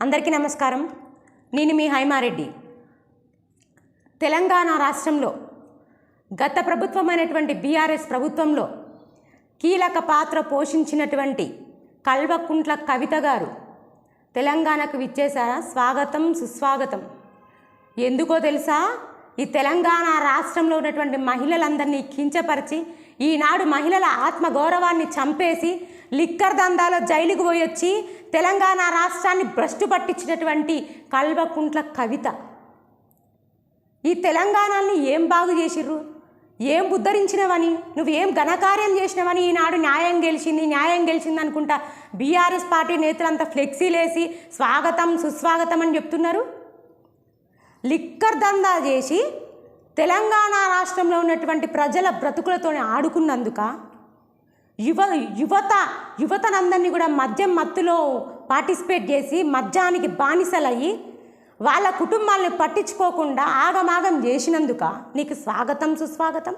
అందరికీ నమస్కారం. నేను మీ హైమారెడ్డి. తెలంగాణ రాష్ట్రంలో గత ప్రభుత్వమైనటువంటి బీఆర్ఎస్ ప్రభుత్వంలో కీలక పాత్ర పోషించినటువంటి కల్వకుంట్ల కవిత గారు తెలంగాణకు విచ్చేసారా స్వాగతం సుస్వాగతం. ఎందుకో తెలుసా? ఈ తెలంగాణ రాష్ట్రంలో ఉన్నటువంటి మహిళలందరినీ కించపరిచి ఈనాడు మహిళల ఆత్మగౌరవాన్ని చంపేసి లిక్కర్ దందాలో జైలుకు పోయొచ్చి తెలంగాణ రాష్ట్రాన్ని భ్రష్టు పట్టించినటువంటి కల్వకుంట్ల కవిత. ఈ తెలంగాణని ఏం బాగు చేసిర్రు? ఏం ఉద్ధరించినవని? నువ్వేం ఘనకార్యం చేసినవని ఈనాడు న్యాయం గెలిచింది న్యాయం గెలిచింది అనుకుంటా బీఆర్ఎస్ పార్టీ నేతలంతా ఫ్లెక్సీలేసి స్వాగతం సుస్వాగతం అని చెప్తున్నారు? లిక్కర్ దందా చేసి తెలంగాణ రాష్ట్రంలో ఉన్నటువంటి ప్రజల బ్రతుకులతో ఆడుకున్నందుక? యువ యువత యువతనందరినీ కూడా మద్యం మత్తులో పార్టిసిపేట్ చేసి మద్యానికి బానిసలయ్యి వాళ్ళ కుటుంబాలను పట్టించుకోకుండా ఆగమాగం చేసినందుక నీకు స్వాగతం సుస్వాగతం.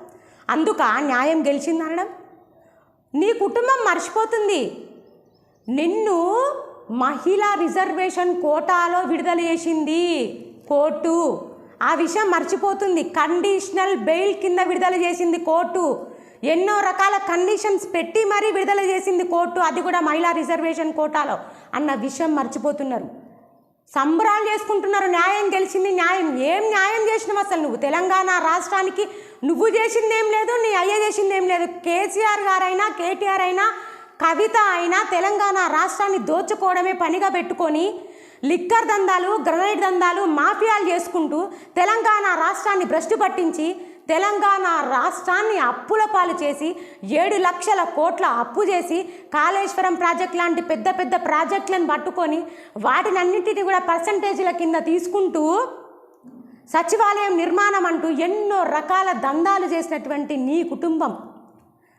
అందుక న్యాయం గెలిచింది అనడం. నీ కుటుంబం మర్చిపోతుంది. నిన్ను మహిళా రిజర్వేషన్ కోటాలో విడుదల చేసింది కోర్టు. ఆ విషయం మర్చిపోతుంది. కండిషనల్ బెయిల్ కింద విడుదల చేసింది కోర్టు. ఎన్నో రకాల కండిషన్స్ పెట్టి మరీ విడుదల చేసింది కోర్టు. అది కూడా మహిళా రిజర్వేషన్ కోటాలో అన్న విషయం మర్చిపోతున్నారు. సంబరాలు చేసుకుంటున్నారు. న్యాయం గెలిచింది. న్యాయం. ఏం న్యాయం చేసినావు అసలు నువ్వు? తెలంగాణ రాష్ట్రానికి నువ్వు చేసింది ఏం లేదు నీ అయ్య చేసింది ఏం లేదు. కేసీఆర్ గారైనా కేటీఆర్ అయినా కవిత అయినా తెలంగాణ రాష్ట్రాన్ని దోచుకోవడమే పనిగా పెట్టుకొని లిక్కర్ దందాలు గ్రనైట్ దందాలు మాఫియాలు చేసుకుంటూ తెలంగాణ రాష్ట్రాన్ని భ్రష్టు పట్టించి తెలంగాణ రాష్ట్రాన్ని అప్పుల పాలు చేసి ఏడు లక్షల కోట్ల అప్పు చేసి కాళేశ్వరం ప్రాజెక్ట్ లాంటి పెద్ద పెద్ద ప్రాజెక్టులను పట్టుకొని వాటినన్నింటినీ కూడా పర్సంటేజీల కింద తీసుకుంటూ సచివాలయం నిర్మాణం అంటూ ఎన్నో రకాల దందాలు చేసినటువంటి నీ కుటుంబం.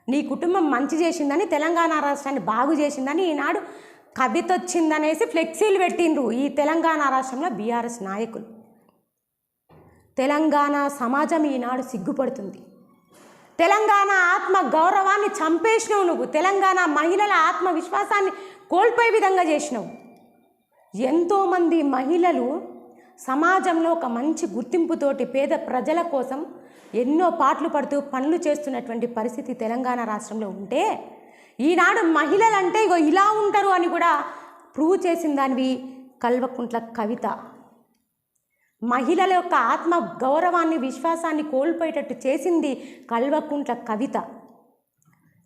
నీ కుటుంబం మంచి చేసిందని తెలంగాణ రాష్ట్రాన్ని బాగు చేసిందని ఈనాడు కవితొచ్చిందనేసి ఫ్లెక్సీలు పెట్టిండ్రు ఈ తెలంగాణ రాష్ట్రంలో బీఆర్ఎస్ నాయకులు. తెలంగాణ సమాజం ఈనాడు సిగ్గుపడుతుంది. తెలంగాణ ఆత్మ గౌరవాన్ని చంపేసినావు నువ్వు. తెలంగాణ మహిళల ఆత్మవిశ్వాసాన్ని కోల్పోయే విధంగా చేసినావు. ఎంతోమంది మహిళలు సమాజంలో ఒక మంచి గుర్తింపుతోటి పేద ప్రజల కోసం ఎన్నో పాటలు పడుతూ పనులు చేస్తున్నటువంటి పరిస్థితి తెలంగాణ రాష్ట్రంలో ఉంటే ఈనాడు మహిళలంటే ఇగో ఇలా ఉంటారు అని కూడా ప్రూవ్ చేసిన దానివి కల్వకుంట్ల కవిత. మహిళల యొక్క ఆత్మ గౌరవాన్ని విశ్వాసాన్ని కోల్పోయేటట్టు చేసింది కల్వకుంట్ల కవిత.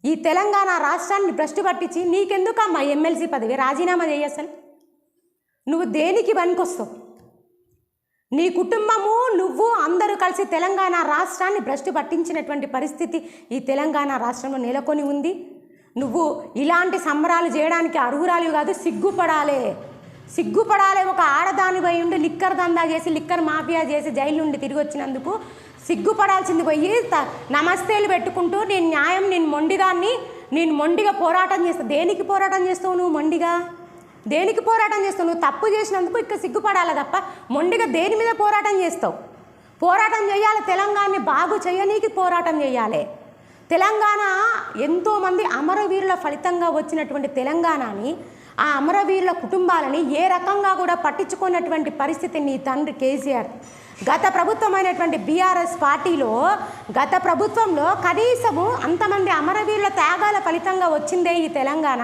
ఈ తెలంగాణ రాష్ట్రాన్ని భ్రష్టు పట్టించి నీకెందుకమ్మా ఎమ్మెల్సీ పదవి? రాజీనామా చేయి అసలు. నువ్వు దేనికి పనికొస్తావు? నీ కుటుంబము నువ్వు అందరూ కలిసి తెలంగాణ రాష్ట్రాన్ని భ్రష్టు పట్టించినటువంటి పరిస్థితి ఈ తెలంగాణ రాష్ట్రంలో నెలకొని ఉంది. నువ్వు ఇలాంటి సంబరాలు చేయడానికి అర్హురాలు కాదు సిగ్గుపడాలే. సిగ్గుపడాలే ఒక ఆడదానిపై ఉండి లిక్కర్ దందా చేసి లిక్కర్ మాఫియా చేసి జైలు నుండి తిరిగి వచ్చినందుకు సిగ్గుపడాల్సింది పోయి నమస్తేలు పెట్టుకుంటూ నేను న్యాయం నేను మొండిదాన్ని నేను మొండిగా పోరాటం చేస్తా. దేనికి పోరాటం చేస్తావు నువ్వు మొండిగా? దేనికి పోరాటం చేస్తావు? నువ్వు తప్పు చేసినందుకు ఇక్కడ సిగ్గుపడాలి తప్ప మొండిగా దేని మీద పోరాటం చేస్తావు? పోరాటం చేయాలి తెలంగాణని బాగు చేయనీకి పోరాటం చేయాలి. తెలంగాణ ఎంతోమంది అమరవీరుల ఫలితంగా వచ్చినటువంటి తెలంగాణని ఆ అమరవీరుల కుటుంబాలని ఏ రకంగా కూడా పట్టించుకున్నటువంటి పరిస్థితి నీ తండ్రి కేసీఆర్. గత ప్రభుత్వమైనటువంటి బీఆర్ఎస్ పార్టీలో గత ప్రభుత్వంలో కనీసము అంతమంది అమరవీరుల త్యాగాల ఫలితంగా వచ్చిందే ఈ తెలంగాణ.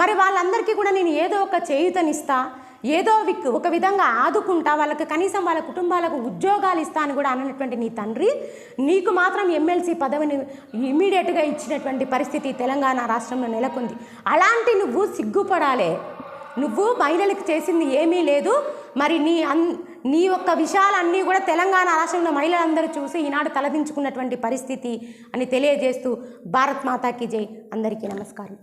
మరి వాళ్ళందరికీ కూడా నేను ఏదో ఒక చేయుతనిస్తా. ఏదో విక్- ఒక విధంగా ఆదుకుంటా వాళ్ళకి కనీసం వాళ్ళ కుటుంబాలకు ఉద్యోగాలు ఇస్తా అని కూడా అన్నటువంటి నీ తండ్రి నీకు మాత్రం ఎమ్మెల్సీ పదవిని ఇమీడియట్గా ఇచ్చినటువంటి పరిస్థితి తెలంగాణ రాష్ట్రంలో నెలకొంది. అలాంటి నువ్వు సిగ్గుపడాలే. నువ్వు మహిళలకు చేసింది ఏమీ లేదు. మరి నీ అన్ నీ యొక్క విషయాలన్నీ కూడా తెలంగాణ రాష్ట్రంలో మహిళలందరూ చూసి ఈనాడు తలదించుకున్నటువంటి పరిస్థితి అని తెలియజేస్తూ భారత్ మాతాకి జై. అందరికీ నమస్కారం.